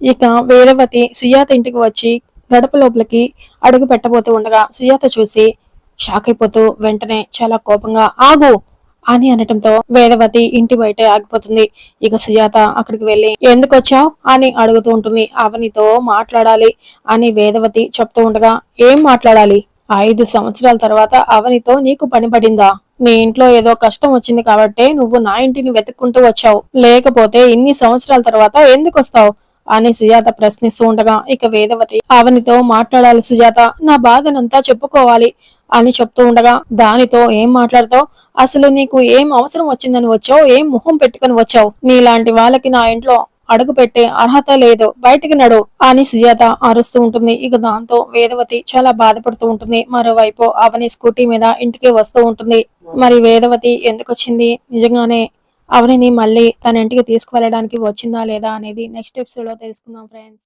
ఇక వేదవతి సుజాత ఇంటికి వచ్చి గడప లోపలికి అడుగు పెట్టబోతూ ఉండగా సుజాత చూసి షాక్ అయిపోతూ వెంటనే చాలా కోపంగా ఆగు! అని అనటంతో వేదవతి ఇంటి బయట ఆగిపోతుంది. ఇక సుజాత అక్కడికి వెళ్ళి ఎందుకు వచ్చావు? అని అడుగుతూ ఉంటుంది. అవనితో మాట్లాడాలి అని వేదవతి చెప్తూ ఉండగా ఏం మాట్లాడాలి? ఐదు సంవత్సరాల తర్వాత అవనితో నీకు పని పడిందా? నీ ఇంట్లో ఏదో కష్టం వచ్చింది కాబట్టే నువ్వు నా ఇంటిని వెతుక్కుంటూ వచ్చావు. లేకపోతే ఇన్ని సంవత్సరాల తర్వాత ఎందుకు వస్తావు? అని సుజాత ప్రశ్నిస్తూ ఉండగా ఇక వేదవతి అవనితో మాట్లాడాలి సుజాత. నా బాధనంతా చెప్పుకోవాలి అని చెప్తూ ఉండగా దానితో ఏం మాట్లాడతావు? అసలు నీకు ఏం అవసరం వచ్చిందని వచ్చావు? ఏం మొహం పెట్టుకుని వచ్చావు? నీలాంటి వాళ్ళకి నా ఇంట్లో అడుగు పెట్టే అర్హత లేదు. బయటికి నడు అని సుజాత అరుస్తూ ఉంటుంది. ఇక దాంతో వేదవతి చాలా బాధపడుతూ ఉంటుంది. మరోవైపు అవని స్కూటీ మీద ఇంటికి వస్తూ ఉంటుంది. మరి వేదవతి ఎందుకు వచ్చింది నిజంగానే అవనిని మళ్ళీ తన ఇంటికి తీసుకువెళ్ళడానికి వచ్చిందా లేదా అనేది నెక్స్ట్ ఎపిసోడ్లో తెలుసుకుందాం ఫ్రెండ్స్